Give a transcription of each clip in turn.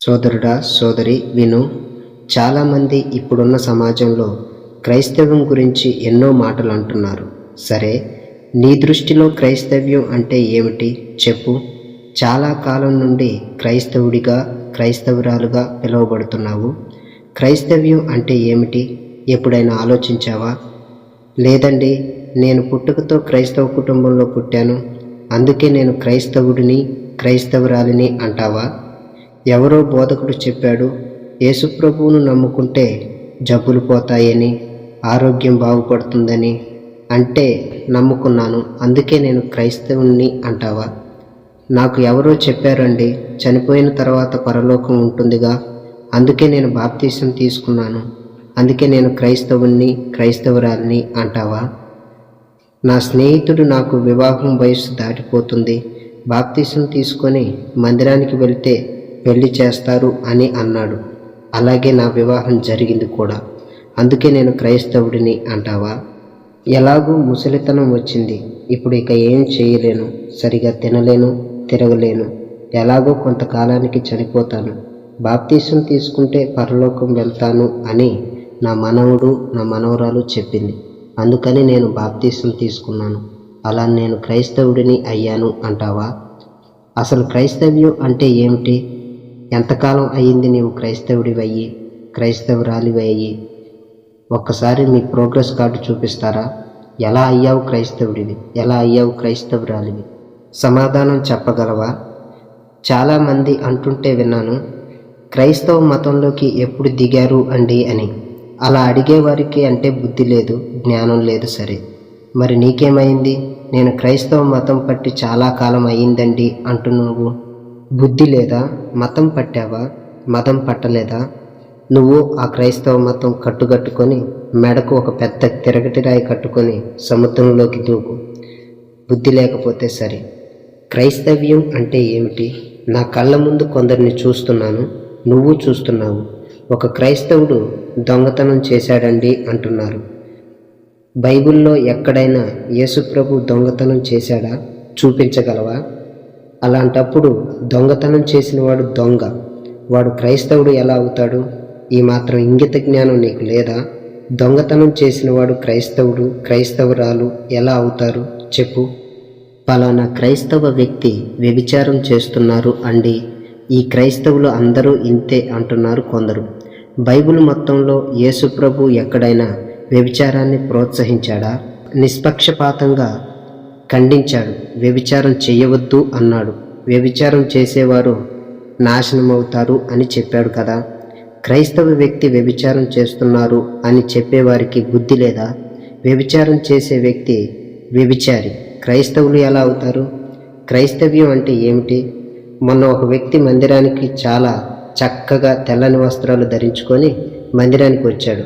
సోదరుడా సోదరి విను. చాలామంది ఇప్పుడున్న సమాజంలో క్రైస్తవం గురించి ఎన్నో మాటలు అంటున్నారు. సరే నీ దృష్టిలో క్రైస్తవ్యం అంటే ఏమిటి? చెప్పు. చాలా కాలం నుండి క్రైస్తవుడిగా క్రైస్తవురాలుగా పిలువబడుతున్నావు. క్రైస్తవ్యం అంటే ఏమిటి? ఎప్పుడైనా ఆలోచించావా? లేదండి నేను పుట్టుకతో క్రైస్తవ కుటుంబంలో పుట్టాను. అందుకే నేను క్రైస్తవుడిని క్రైస్తవురాలిని అంటావా? ఎవరో బోధకుడు చెప్పాడు యేసుప్రభువును నమ్ముకుంటే జబ్బులు పోతాయని ఆరోగ్యం బాగుపడుతుందని అంటే నమ్ముకున్నాను అందుకే నేను క్రైస్తవుని అంటావా? నాకు ఎవరో చెప్పారండి చనిపోయిన తర్వాత పరలోకం ఉంటుందిగా అందుకే నేను బాప్తీసం తీసుకున్నాను అందుకే నేను క్రైస్తవుణ్ణి క్రైస్తవురాలిని అంటావా? నా స్నేహితుడు నాకు వివాహం వయస్సు దాటిపోతుంది బాప్తీసం తీసుకొని మందిరానికి వెళితే పెళ్ళి చేస్తారు అని అన్నాడు. అలాగే నా వివాహం జరిగింది కూడా. అందుకే నేను క్రైస్తవుడిని అంటావా? ఎలాగూ ముసలితనం వచ్చింది. ఇప్పుడు ఇక ఏం చేయలేను. సరిగా తినలేను తిరగలేను. ఎలాగో కొంతకాలానికి చనిపోతాను. బాప్తీసం తీసుకుంటే పరలోకం వెళ్తాను అని నా మనవుడు నా మనవరాలు చెప్పింది. అందుకని నేను బాప్తీసం తీసుకున్నాను. అలా నేను క్రైస్తవుడిని అయ్యాను అంటావా? అసలు క్రైస్తవ్యం అంటే ఏమిటి? ఎంతకాలం అయ్యింది నీవు క్రైస్తవుడివయ్యి అయ్యి అయ్యి ఒక్కసారి మీ ప్రోగ్రెస్ కార్డు చూపిస్తారా? ఎలా అయ్యావు క్రైస్తవుడివి? ఎలా అయ్యావు క్రైస్తవురాలివి? సమాధానం చెప్పగలవా? చాలామంది అంటుంటే విన్నాను క్రైస్తవ మతంలోకి ఎప్పుడు దిగారు అండి అని. అలా అడిగేవారికి అంటే బుద్ధి లేదు జ్ఞానం లేదు సరే. మరి నీకేమైంది? నేను క్రైస్తవ మతం పట్టి చాలా కాలం అయ్యిందండి అంటున్నావు. బుద్ధి లేదా? మతం పట్టావా? మతం పట్టలేదా? నువ్వు ఆ క్రైస్తవ మతం కట్టుకట్టుకొని మెడకు ఒక పెద్ద తిరగటి రాయి కట్టుకొని సముద్రంలోకి దూకు. బుద్ధి లేకపోతే సరే. క్రైస్తవ్యం అంటే ఏమిటి? నా కళ్ళ ముందు కొందరిని చూస్తున్నాను నువ్వు చూస్తున్నావు. ఒక క్రైస్తవుడు దొంగతనం చేశాడండి అంటున్నారు. బైబిల్లో ఎక్కడైనా యేసుప్రభు దొంగతనం చేశాడా? చూపించగలవా? అలాంటప్పుడు దొంగతనం చేసినవాడు దొంగ. వాడు క్రైస్తవుడు ఎలా అవుతాడు? ఈ మాత్రం ఇంగిత జ్ఞానం నీకు లేదా? దొంగతనం చేసిన వాడు క్రైస్తవుడు క్రైస్తవురాలు ఎలా అవుతారు? చెప్పు. పలానా క్రైస్తవ వ్యక్తి వ్యభిచారం చేస్తున్నారు అండి. ఈ క్రైస్తవులు అందరూ ఇంతే అంటున్నారు కొందరు. బైబిల్ మొత్తంలో యేసుప్రభు ఎక్కడైనా వ్యభిచారాన్ని ప్రోత్సహించాడా? నిష్పక్షపాతంగా ఖండించాడు. వ్యభిచారం చేయవద్దు అన్నాడు. వ్యభిచారం చేసేవారు నాశనమవుతారు అని చెప్పాడు కదా. క్రైస్తవ వ్యక్తి వ్యభిచారం చేస్తున్నారు అని చెప్పేవారికి బుద్ధి లేదా? వ్యభిచారం చేసే వ్యక్తి వ్యభిచారి. క్రైస్తవులు ఎలా అవుతారు? క్రైస్తవ్యం అంటే ఏమిటి? మొన్న ఒక వ్యక్తి మందిరానికి చాలా చక్కగా తెల్లని వస్త్రాలు ధరించుకొని మందిరానికి వచ్చాడు.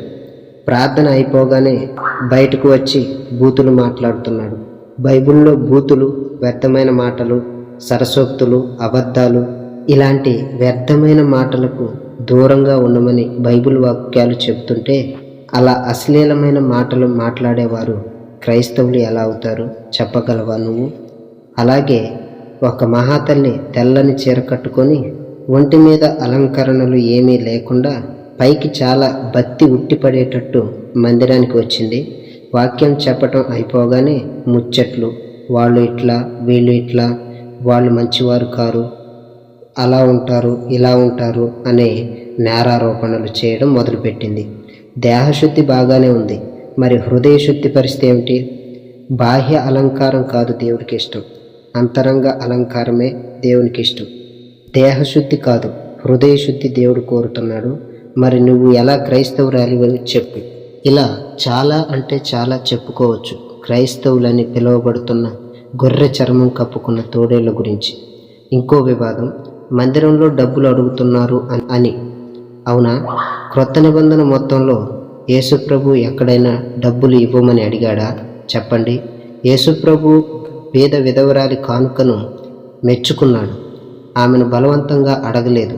ప్రార్థన అయిపోగానే బయటకు వచ్చి బూతులు మాట్లాడుతున్నాడు. బైబిల్లో బూతులు వ్యర్థమైన మాటలు సరసోక్తులు అబద్ధాలు ఇలాంటి వ్యర్థమైన మాటలకు దూరంగా ఉండమని బైబిల్ వాక్యాలు చెబుతుంటే అలా అశ్లీలమైన మాటలు మాట్లాడేవారు క్రైస్తవులు ఎలా అవుతారు? చెప్పగలవా నువ్వు? అలాగే ఒక మహాతల్లి తెల్లని చీర కట్టుకొని ఒంటి మీద అలంకరణలు ఏమీ లేకుండా పైకి చాలా బత్తి ఉట్టిపడేటట్టు మందిరానికి వచ్చింది. వాక్యం చెప్పటం అయిపోగానే ముచ్చట్లు వాళ్ళు ఇట్లా వీళ్ళు ఇట్లా వాళ్ళు మంచివారు కారు అలా ఉంటారు ఇలా ఉంటారు అనే నేరారోపణలు చేయడం మొదలుపెట్టింది. దేహశుద్ధి బాగానే ఉంది. మరి హృదయ శుద్ధి పరిస్థితి ఏమిటి? బాహ్య అలంకారం కాదు దేవుడికి ఇష్టం. అంతరంగ అలంకారమే దేవునికి ఇష్టం. దేహశుద్ధి కాదు హృదయ శుద్ధి దేవుడు కోరుతున్నాడు. మరి నువ్వు ఎలా క్రైస్తవురాలివని చెప్పు. ఇలా చాలా అంటే చాలా చెప్పుకోవచ్చు. క్రైస్తవులని పిలువబడుతున్న గొర్రె చర్మం కప్పుకున్న తోడేళ్ళ గురించి. ఇంకో వివాదం మందిరంలో డబ్బులు అడుగుతున్నారు అని అవునా? క్రొత్త నిబంధన మొత్తంలో యేసుప్రభు ఎక్కడైనా డబ్బులు ఇవ్వమని అడిగాడా? చెప్పండి. యేసుప్రభు పేద విధవరాలి కానుకను మెచ్చుకున్నాడు. ఆమెను బలవంతంగా అడగలేదు.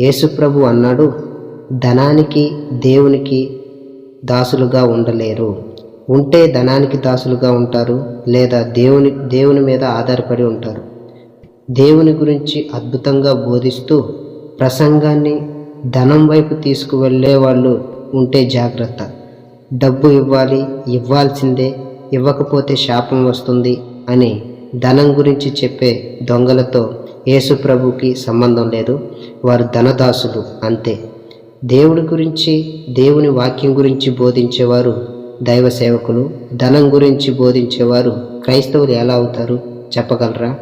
యేసుప్రభు అన్నాడు ధనానికి దేవునికి దాసులుగా ఉండలేరు. ఉంటే ధనానికి దాసులుగా ఉంటారు లేదా దేవుని దేవుని మీద ఆధారపడి ఉంటారు. దేవుని గురించి అద్భుతంగా బోధిస్తూ ప్రసంగాన్ని ధనం వైపు తీసుకువెళ్ళే వాళ్ళు ఉంటే జాగ్రత్త. డబ్బు ఇవ్వాలి ఇవ్వాల్సిందే ఇవ్వకపోతే శాపం వస్తుంది అని ధనం గురించి చెప్పే దొంగలతో యేసు ప్రభుకి సంబంధం లేదు. వారు ధనదాసులు అంతే. దేవుడి గురించి దేవుని వాక్యం గురించి బోధించేవారు దైవ సేవకులు ధనం గురించి బోధించేవారు క్రైస్తవులు ఎలా అవుతారు చెప్పగలరా?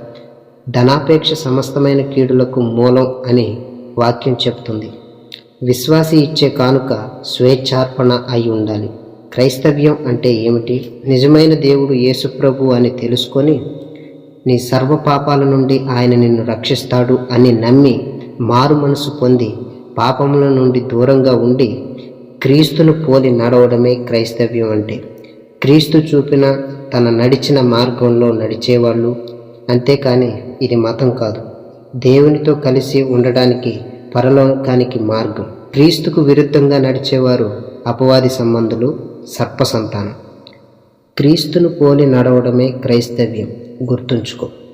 ధనాపేక్ష సమస్తమైన కీడులకు మూలం అని వాక్యం చెప్తుంది. విశ్వాసి ఇచ్చే కానుక స్వేచ్ఛార్పణ అయి ఉండాలి. క్రైస్తవ్యం అంటే ఏమిటి? నిజమైన దేవుడు యేసుప్రభు అని తెలుసుకొని నీ సర్వ పాపాల నుండి ఆయన నిన్ను రక్షిస్తాడు అని నమ్మి మారు మనసు పొంది పాపముల నుండి దూరంగా ఉండి క్రీస్తును పోలి నడవడమే క్రైస్తవ్యం అంటే. క్రీస్తు చూపిన తన నడిచిన మార్గంలో నడిచేవాళ్ళు అంతేకాని ఇది మతం కాదు. దేవునితో కలిసి ఉండడానికి పరలోకానికి మార్గం. క్రీస్తుకు విరుద్ధంగా నడిచేవారు అపవాది సంబంధులు సర్ప సంతానం. క్రీస్తును పోలి నడవడమే క్రైస్తవ్యం. గుర్తుంచుకో.